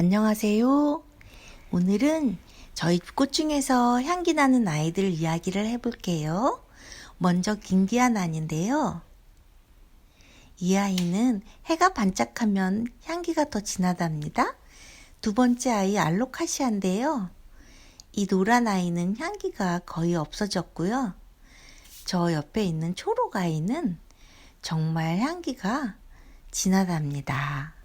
안녕하세요. 오늘은 저희 꽃 중에서 향기 나는 아이들 이야기를 해볼게요. 먼저 김기한 아인데요. 이 아이는 해가 반짝하면 향기가 더 진하답니다. 두 번째 아이 알로카시아인데요. 이 노란 아이는 향기가 거의 없어졌고요. 저 옆에 있는 초록 아이는 정말 향기가 진하답니다.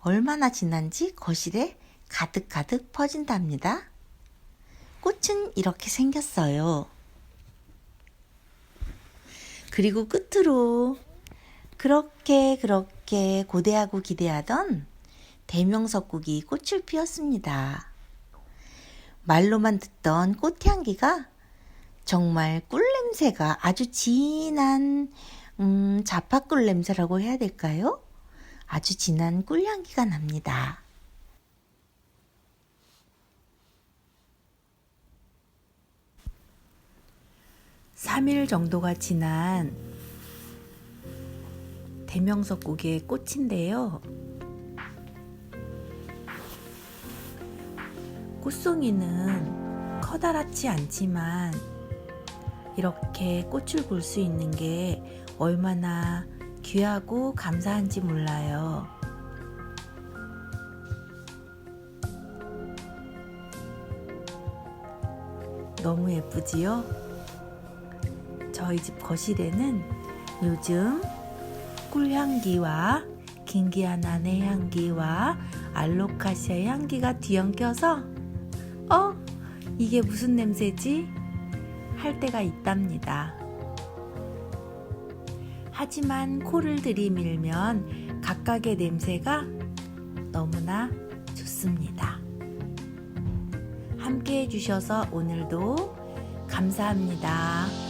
얼마나 진한지 거실에 가득가득 퍼진답니다. 꽃은 이렇게 생겼어요. 그리고 끝으로 그렇게 그렇게 고대하고 기대하던 대명석국이 꽃을 피웠습니다. 말로만 듣던 꽃향기가 정말 꿀 냄새가 아주 진한 음, 자파꿀 냄새라고 해야 될까요? 아주 진한 꿀향기가 납니다. 삼일 정도가 지난 대명석국의 꽃인데요. 꽃송이는 커다랗지 않지만 이렇게 꽃을 볼 수 있는 게 얼마나 귀하고 감사한지 몰라요. 너무 예쁘지요? 저희 집 거실에는 요즘 꿀향기와 긴기아난의 향기와 알로카시아 향기가 뒤엉켜서 어? 이게 무슨 냄새지? 할 때가 있답니다. 하지만 코를 들이밀면 각각의 냄새가 너무나 좋습니다. 함께 해주셔서 오늘도 감사합니다.